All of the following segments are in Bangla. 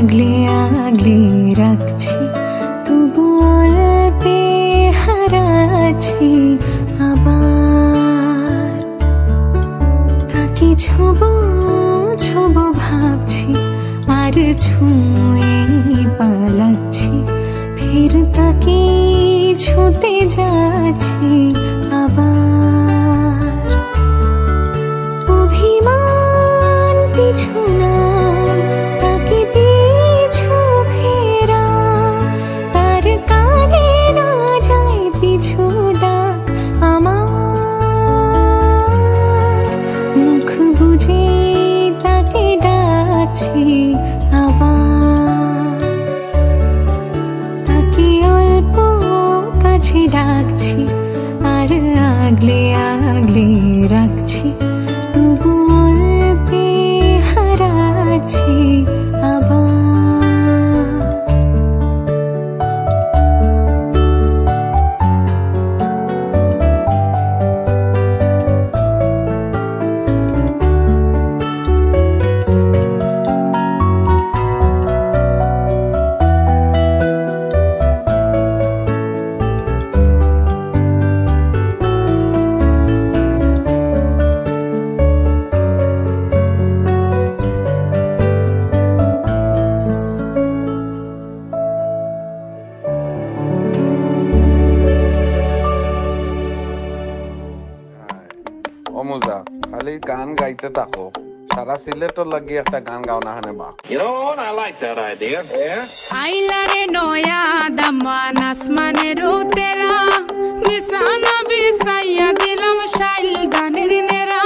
আগলে আগলে রাখছি, তবু অল্পে হারাচ্ছি আবার। তাকে ছোব ছোব ভাবছি, আর ছুঁয়ে পালাচ্ছি, ফের তাকে ছুতে যাচ্ছি। আগলে খালি গান গাইতে থাকো। সারা সিলেটর লাগি একটা গান গাও না হানে বা আইলারে নয়া দামান আসমানে উতেরা বিছানা বিছাইয়া দিলাম শাইল গানের নেরা।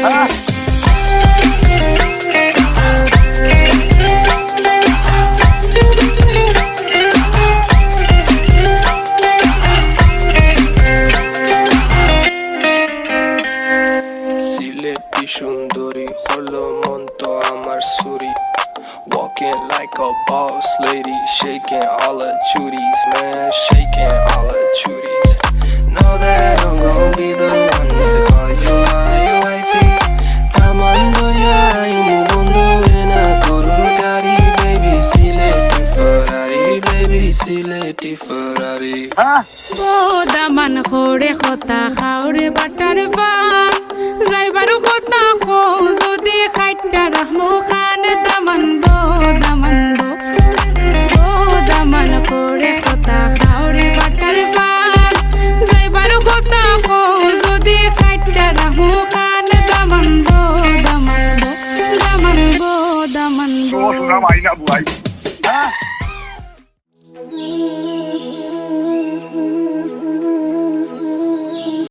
সিলেটি সুন্দরী হলো মন তো আমার সুরি Walking like a boss lady, shaking all her chuties, man, shaking all her chuties. Know that Baby, sileti Ferrari. Daman খোরে খতা খাওরে butter fun যাইবারু খতা খো যদি খাইটা রাহমু খান দামান বো দামান বো বো দামান খোরে খতা খাওরে বাটার ফান যাইবারু খতা খো যদি খাইটা রাহমু খান দামান বো দামান বো দামান বো দামান বো